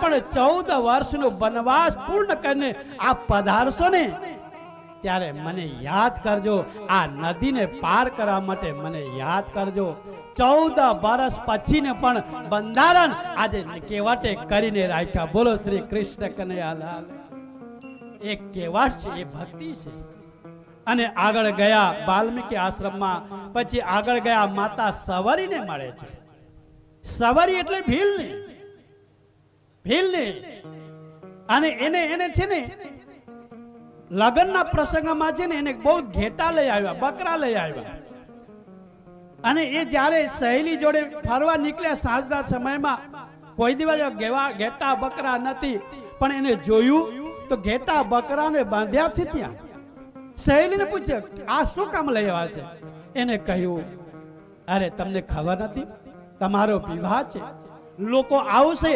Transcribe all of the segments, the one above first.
પણ ચૌદ વર્ષનો વનવાસ પૂર્ણ કરીને આ પધારશો ને ત્યારે મને યાદ કરજો, આ નદીને પાર કરવા માટે મને યાદ કરજો. ચૌદ વર્ષ પછીને પણ બંધારણ આજે કેવાટે કરીને રાખ્યા. બોલો શ્રી કૃષ્ણ કનૈયાલાલ એ કેવાટ છે, એ ભક્તિ છે. અને આગળ ગયા વાલ્મીકી આશ્રમમાં, પછી આગળ ગયા માતા સવારીને મળે છે. સવારી એટલે ભીલની. ભીલની. અને એને એને છે ને, લગ્નના પ્રસંગમાં છે ને એને બહુ ઘેટા લઈ આવ્યા, બકરા લઈ આવ્યા. અને એ જ્યારે સહેલી જોડે ફરવા નીકળ્યા સાંજના સમયમાં, કોઈ દિવસ ગેવા ઘેટા બકરા નથી, પણ એને જોયું તો ઘેટા બકરાને બાંધ્યા છે ત્યાં. સહેલીને પૂછ્યું, આ શું કામ લઈ આવ્યા છે? એને કહ્યું, અરે, તમને ખબર નથી, તમારો વિવાહ છે. લોકો આવશે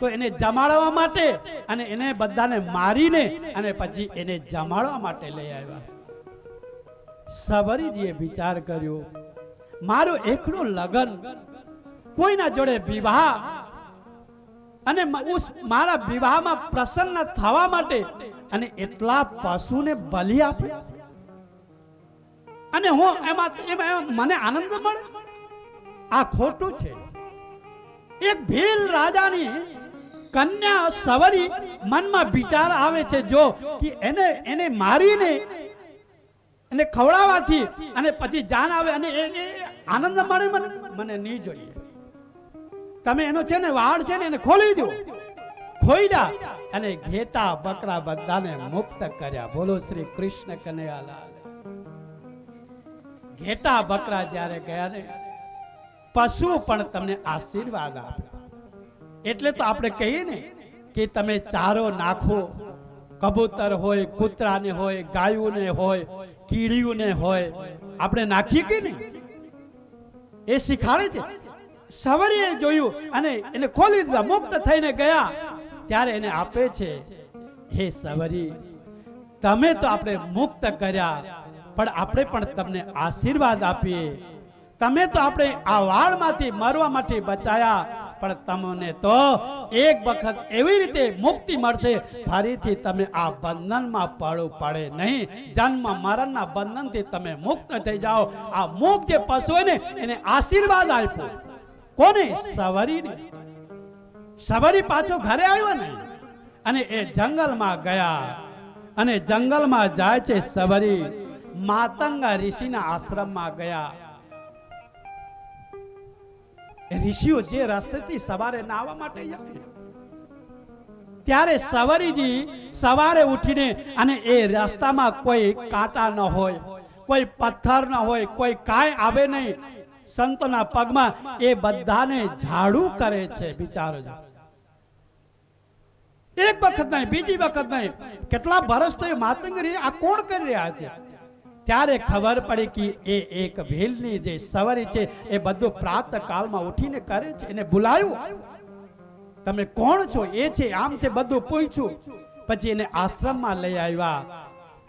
તો એને જમાડવા માટે અને એને બધાને મારીને અને પછી એને જમાડવા માટે લઈ આવ્યા. સવરીજીએ વિચાર કર્યો, મારું એકનું લગન કોઈના જોડે વિવાહ અને મારા વિવાહમાં પ્રસન્ન થવા માટે અને એટલા પશુને બલિ આપે અને હું એમાં મને આનંદ મળે? આ ખોટું છે. એક ભીલ રાજાની કન્યા સવરી મનમાં વિચાર આવે છે, જો કે એને એને મારીને એને ખવડાવવાથી અને પછી જાન આવે અને એ એ આનંદ મળે મને મને નહીં જોઈએ. તમે એનો છે ને વાળ છે ને એને ખોલી દો. ખોઈલા અને ઘેટા બકરા બધાને મુક્ત કર્યા. બોલો શ્રી કૃષ્ણ કનૈયાલાલ. ઘેટા બકરા જ્યારે ગયા ને પશુ પણ તમને આશીર્વાદ આપે. એટલે તો આપણે કહીએ ને કે તમે ચારો નાખો. કબૂતર હોય, કૂતરાને હોય, ગાયુંને હોય, કીડીઓને હોય. આપણે નાખીએ કે નહીં? એ શીખાડે છે. સવારે જોયું અને એને ખોલી દીધા, મુક્ત થઈને ગયા. ત્યારે એને આપે છે, હે સવરી, તમે તો આપણે મુક્ત કર્યા, પણ આપણે પણ તમને આશીર્વાદ આપીએ. તમે તો આપણે આ વાળમાંથી મરવામાંથી બચાયા, પણ તમને તો એક વખત એવી રીતે મુક્તિ મળશે, ફરીથી તમે આ બંધનમાં પડવું પડે નહીં. જન્મ મરણના બંધનથી તમે મુક્ત થઈ જાઓ. આ મુખ જે પશુ ને, એને આશીર્વાદ આપ્યો. કોને? સવરીને. સવરી પાછો ઘરે આવ્યો ને, અને એ જંગલમાં ગયા. અને જંગલમાં જાય છે સવરી. માતંગા ઋષિના આશ્રમમાં ગયા. ઋષિઓ જે રસ્તેથી સવારે નાવા માટે ત્યારે સવારીજી સવારે ઉઠીને અને એ રસ્તામાં કોઈ કાંટા ન હોય, કોઈ પથ્થર ન હોય, કોઈ કાંઈ આવે નહીં. સંતોના પગમાં એ બધાને ઝાડુ કરે છે બિચારો એક વખત નહીં, બીજી વખત નહીં. કેટલા વર્ષ તો એ માતંગરી આ કોણ કરી રહ્યા છે? ત્યારે ખબર પડી કે એ એક ભીલની જે સવારી છે, એ બધું પ્રાત કાળમાં ઉઠીને કરે છે એને બોલાયું તમે કોણ છો? એ છે, આમ છે, બધું પૂછ્યું. પછી એને આશ્રમમાં લઈ આવ્યા.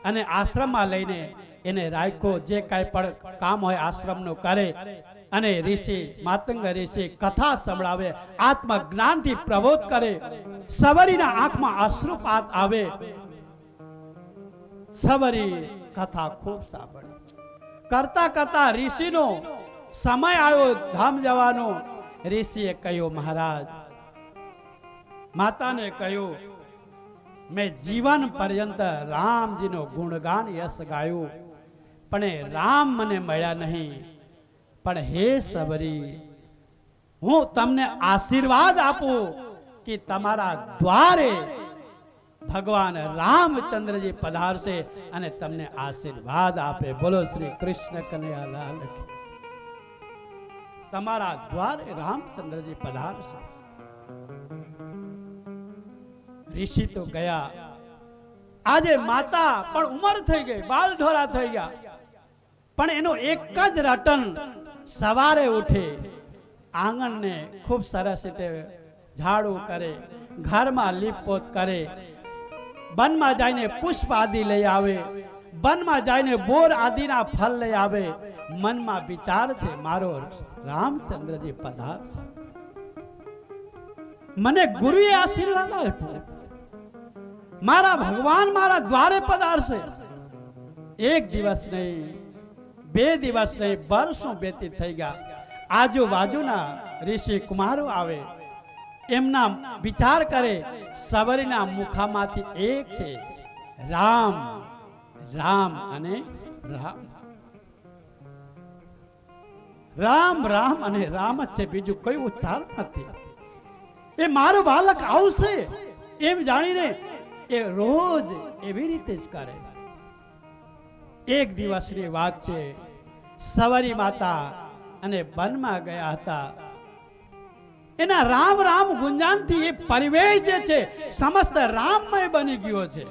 અને આશ્રમમાં લઈને એને રાખ્યો. જે કાંઈ પણ કામ હોય આશ્રમનું કરે. અને ઋષિ, માતંગ ઋષિ કથા સંભળાવે, આત્મજ્ઞાનથી પ્રબોધ કરે. સવરીના આંખમાં અશ્રુપાત આવે. સવરી કથા ખૂબ સાંભળી. કરતા કરતા ઋષિનો સમય આવ્યો ધામ જવાનો. ઋષિએ કહ્યું, મહારાજ, માતાને કહ્યું, મેં જીવન પર્યંત રામજીનો ગુણગાન યશ ગાયું. પણ રામ મને મળ્યા નહીં. પણ હે સબરી, હું તમને આશીર્વાદ આપું કે તમારા દ્વારે ભગવાન રામચંદ્રજી પધારશે અને તમને આશીર્વાદ આપે. બોલો શ્રી કૃષ્ણ કનૈયાલાલ તમારા દ્વારે રામચંદ્રજી પધારશે. ઋષિ તો ગયા. આજે માતા પણ ઉંમર થઈ ગઈ બાલ ઢોરા થઈ ગયા. પણ એનો એક જ રટન સવારે ઉઠે. આંગણને ખૂબ સરસ રીતે ઝાડુ કરે, ઘરમાં લીપપોત કરે વનમાં જઈને પુષ્પ આદિ લઈ આવે. વનમાં જઈને બોર આદિના ફળ લઈ આવે. મનમાં વિચાર છે, મારો રામચંદ્રજી પધાર મને ગુરુએ આશીર્વાદ આપ્યો. મારા ભગવાન મારા દ્વારે પધારશે. એક દિવસ નહીં, બે દિવસ નહીં, વર્ષો વ્યતીત થઈ ગયા. આજુબાજુના ઋષિ કુમારો આવે. એમના વિચાર કરે સવારીના મુખામાંથી એક છે, રામ રામ અને રામ. રામ રામ અને રામ જ છે, બીજું કોઈ ઉચ્ચાર નથી. એ મારું બાલક આવશે એમ જાણીને એ રોજ એવી રીતે જ કરે. એક દિવસની વાત છે સવારી માતા અને વનમાં ગયા હતા એના રામ રામ ગુંજાનથી એ પરિવેશ જે છે, સમસ્ત રામમય બની ગયો છે.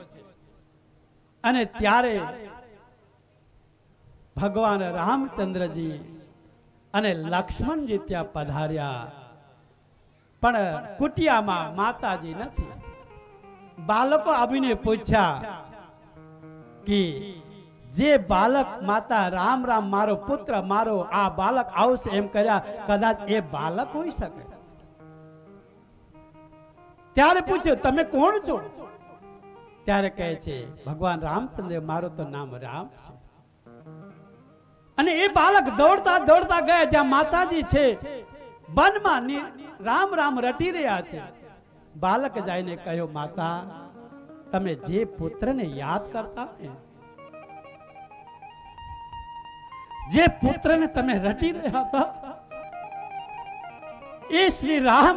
અને ત્યારે ભગવાન રામચંદ્રજી અને લક્ષ્મણજી ત્યાં પધાર્યા. પણ કુટિયામાં માતાજી નથી. બાળકો આવીને પૂછ્યા કે જે બાલક માતા રામ રામ મારો પુત્ર મારો આ બાલક આવશે એમ કર્યા, કદાચ એ બાલક હોઈ શકે. ત્યારે પૂછ્યું, તમે કોણ છો? ત્યારે કહે છે, ભગવાન રામચંદ્ર, મારું તો નામ રામ છે. અને એ બાલક દોડતા દોડતા ગયા, જ્યાં માતાજી છે, વનમાં રામ રામ રટી રહ્યા છે. બાલક જઈને કહ્યો, માતા, તમે જે પુત્રને યાદ કરતા ને, જે પુત્રને તમે રટી રહ્યા હતા, એ શ્રી રામ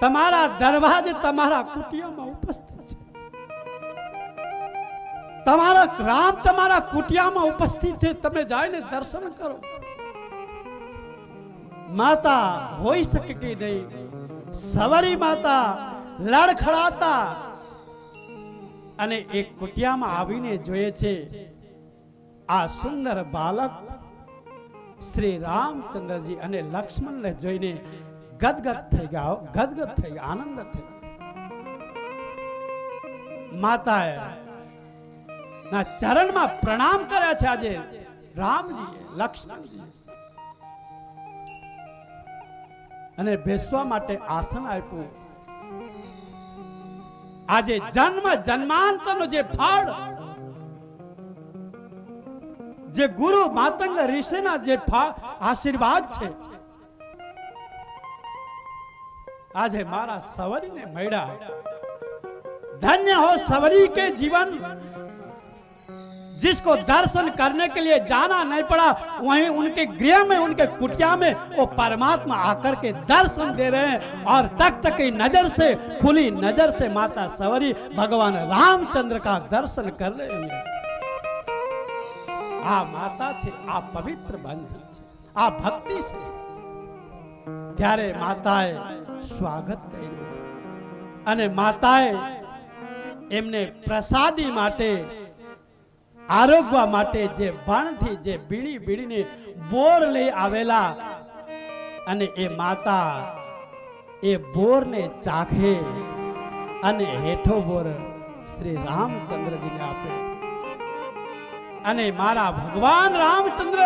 તમારા દરવાજે તમારા કુટિયામાં ઉપસ્થિત છે. તમારા રામ તમારા કુટિયામાં ઉપસ્થિત છે. તમે જઈને દર્શન કરો. માતા હોઈ શકે કે નહીં. સવારી માતા લડખડાતા. અને એક કુટિયામાં આવીને જોઈએ છે, આ સુંદર બાલક શ્રી રામચંદ્રજી અને લક્ષ્મણને જોઈને ગદગદ થઈ ગયા ગદગદ થઈ ગયા, આનંદ થઈ. માતાએ ના ચરણમાં પ્રણામ કર્યા છે આજે. રામજી લક્ષ્મણજી અને બેસવા માટે આસન આપ્યું. આજે જન્મ, જન્માંતરનો જે ફળ, જે ગુરુ માતંગ ઋષિના જે આશીર્વાદ છે આજે મારા સવરીને મળ્યા धन्य हो सवरी के जीवन जिसको दर्शन करने के लिए जाना नहीं पड़ा वहीं उनके गृह में उनके कुटिया में वो परमात्मा आकर के दर्शन दे रहे हैं और तक तक की नजर से खुली नजर से माता सवरी भगवान रामचंद्र का दर्शन कर रहे हैं આ માતા છે આ પવિત્ર બંધન છે આ ભક્તિ છે ત્યારે માતાએ સ્વાગત કર્યું. અને માતાએ એમને પ્રસાદી માટે, આરોગવા માટે જે વણથી, જે બીડી બીડીને બોર લઈ આવેલા. અને એ માતા એ બોરને ચાખે અને હેઠો બોર શ્રી રામચંદ્રજીને આપે. અને મારા ભગવાન રામચંદ્ર,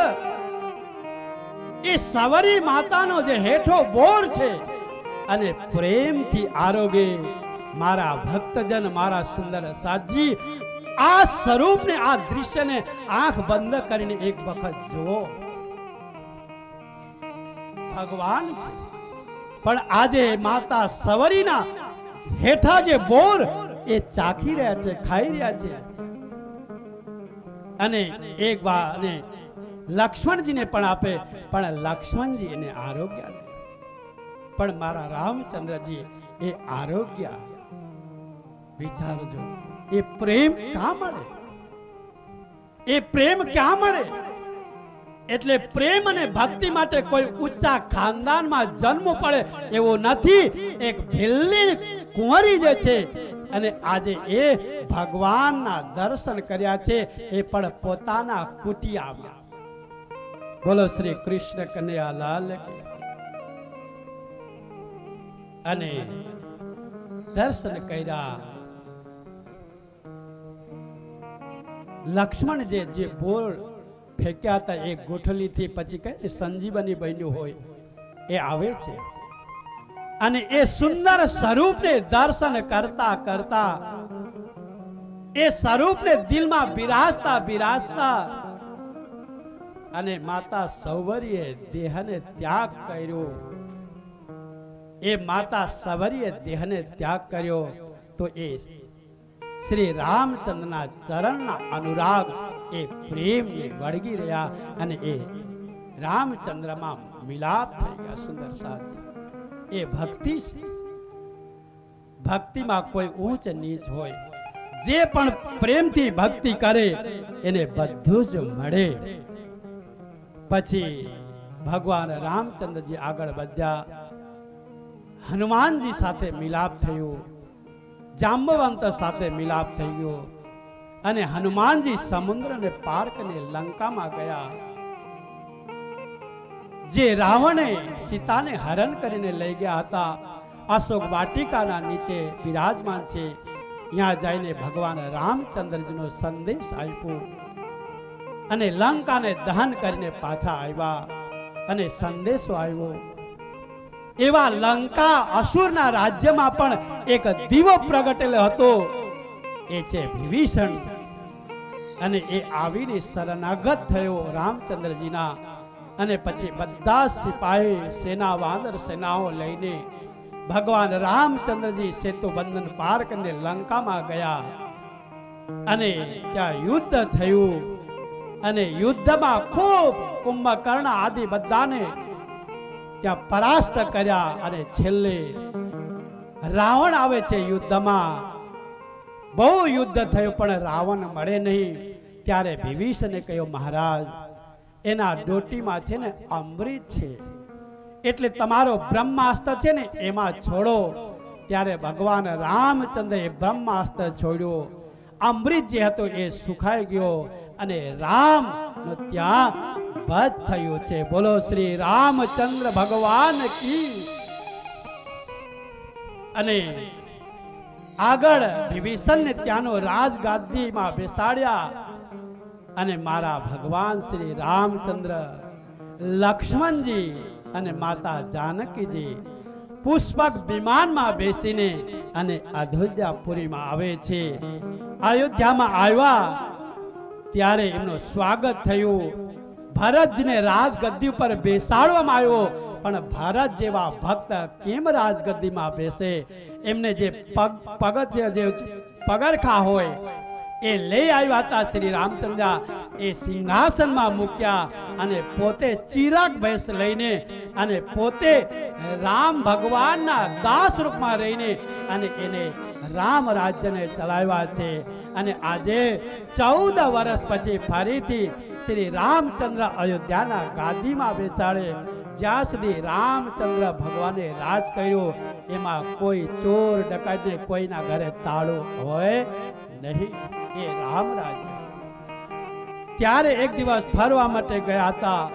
એ સવરી માતાનો જે હેઠો બોર છે અને પ્રેમથી આરોગે મારા ભક્તજન, મારા સુંદર સાજી આ સ્વરૂપને, આ દૃશ્યને આંખ બંધ કરીને એક વખત જુઓ ભગવાન પણ આજે માતા સવરીના હેઠા જે બોર એ ચાખી રહ્યા છે, ખાઈ રહ્યા છે અને એક વાર લક્ષ્મણજીને પણ આપે, પણ લક્ષ્મણજી એને આરોગ્ય. પણ મારા રામચંદ્રજી, એ આરોગ્ય વિચારજો એ પ્રેમ ક્યાં મળે? એ પ્રેમ ક્યાં મળે? એટલે પ્રેમ અને ભક્તિ માટે કોઈ ઊંચા ખાનદાનમાં જન્મ પડે એવો નથી. એક ભીલ્લી કુંવરી જે છે, અને આજે એ ભગવાનના દર્શન કર્યા છે, એ પણ પોતાના કુટિયામાં. બોલો શ્રી કૃષ્ણ કનૈયાલાલ કી. અને દર્શન કર્યા. લક્ષ્મણ જે જે બોર ફેંક્યા હતા એ ગોઠલીથી પછી કઈ સંજીવની બન્યું હોય એ આવે છે. અને એ સુંદર સ્વરૂપને દર્શન કરતા કરતા, એ સ્વરૂપને દિલમાં બિરાજતા બિરાજતા અને માતા સૌવરીએ દેહને ત્યાગ કર્યો. એ માતા સવરીએ દેહને ત્યાગ કર્યો તો એ શ્રી રામચંદ્રના ચરણના અનુરાગ એ પ્રેમને વળગી રહ્યા અને એ રામચંદ્રમાં મિલાપ થઈ ગયા સુંદર સાથી. એ ભક્તિ છે. ભક્તિમાં કોઈ ઊંચ નીચ હોય, જે પણ પ્રેમથી ભક્તિ કરે, એને બધું જ મળે. પછી ભગવાન રામચંદ્રજી આગળ વધ્યા. હનુમાનજી સાથે મિલાપ થયો, જાંબવંત સાથે મિલાપ થઈ ગયો અને હનુમાનજી સમુદ્રને પાર કરીને લંકામાં ગયા. જે રાવણે સીતાને હરણ કરીને લઈ ગયા હતા, અશોક વાટિકાના નીચે બિરાજમાન છે. ત્યાં જઈને ભગવાન રામચંદ્રજીનો સંદેશ આપ્યો અને લંકાને દહન કરીને પાછા આવ્યા અને સંદેશો આવ્યો. એવા લંકા અસુરના રાજ્યમાં પણ એક દીવો પ્રગટેલો હતો. એ છે વિભીષણ. અને એ આવીને શરણાગત થયો રામચંદ્રજીના. અને પછી બધા સિપાહી સેના વાંદર સેનાઓ લઈને ભગવાન રામચંદ્રજી સેતુ બંધન પાર કરીને લંકામાં ગયા. અને ત્યાં યુદ્ધ થયું. અને યુદ્ધમાં ખૂબ કુંભકર્ણ આદિ બધાને ત્યાં પરાસ્ત કર્યા અને છેલ્લે રાવણ આવે છે યુદ્ધમાં. બહુ યુદ્ધ થયું, પણ રાવણ મળે નહીં. ત્યારે વિભીષણે કહ્યું, મહારાજ, એના ડોટીમાં છે ને અમૃત છે. એટલે તમારો બ્રહ્માસ્ત્ર છે ને એમાં છોડો. ત્યારે ભગવાન રામચંદ્રએ બ્રહ્માસ્ત્ર છોડ્યો. અમૃત જે હતો એ સુખાઈ ગયો અને રામ ત્યાં વધ થયું છે. બોલો શ્રી રામચંદ્ર ભગવાન કી. અને આગળ વિભીષણને ત્યાંનો રાજગાદીમાં બેસાડ્યા. અને મારા ભગવાન શ્રી રામચંદ્ર લક્ષ્મણજી અને માતા જાનકીજી પુષ્પક વિમાનમાં બેસીને અને અયોધ્યાપુરીમાં આવે છે. અયોધ્યામાં આવ્યા. ત્યારે એમનું સ્વાગત થયું. ભરતજીને રાજગદ્દી ઉપર બેસાડવામાં આવ્યો, પણ ભરત જેવા ભક્ત કેમ રાજગદ્દીમાં બેસે? એમને જે પગ, પગથિય જે પગરખા હોય, એ લઈ આવ્યા હતા શ્રી રામચંદ્ર. એ સિંહાસનમાં મૂક્યા અને પોતે ચિરાગ ભેસ લઈને અને પોતે રામ ભગવાનના દાસ રૂપમાં રહીને અને એને રામ રાજ્યને ચલાવ્યા છે. અને આજે ચૌદ વર્ષ પછી ફરીથી શ્રી રામચંદ્ર અયોધ્યાના ગાદીમાં બેસાડે, જ્યાં સુધી રામચંદ્ર ભગવાને રાજ કર્યો, એમાં કોઈ ચોર ડકાઈને કોઈના ઘરે તાળું હોય નહીં. એ રામ રાજ્ય ત્યારે એક દિવસ ફરવા માટે ગયા હતા.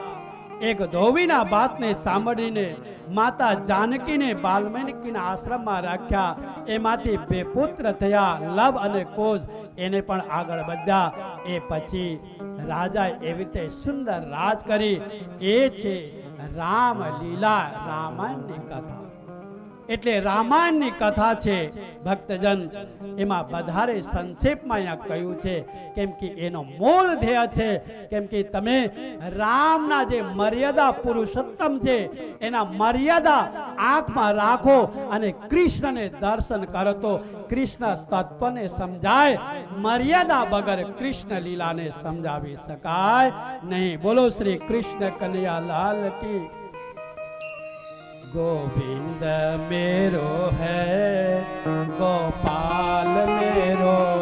એક ધોવીના બાતને સાંભળીને માતા જાનકીને બાલ્મીકીના આશ્રમમાં રાખ્યા. એમાંથી બે પુત્ર થયા, લવ અને કોઝ. એને પણ આગળ વધ્યા. એ પછી રાજાએ એવી રીતે સુંદર રાજ કરી. એ છે રામ લીલા રામાયણની કથા. એટલે રામાયણની કથા છે. ભક્તજન, એમાં વધારે સંક્ષેપમાં અહીંયા કહ્યું છે, કેમ કે એનો મૂળ ધ્યેય છે, કેમ કે તમે રામના જે મર્યાદા પુરુષોત્તમ છે, એના મર્યાદા આંખમાં રાખો અને કૃષ્ણને દર્શન કરો તો કૃષ્ણ તત્વને સમજાય, મર્યાદા વગર કૃષ્ણ લીલાને સમજાવી શકાય. નહીં, બોલો શ્રી કૃષ્ણ કનૈયા લાલ કી गोविंद मेरो है गोपाल मेरो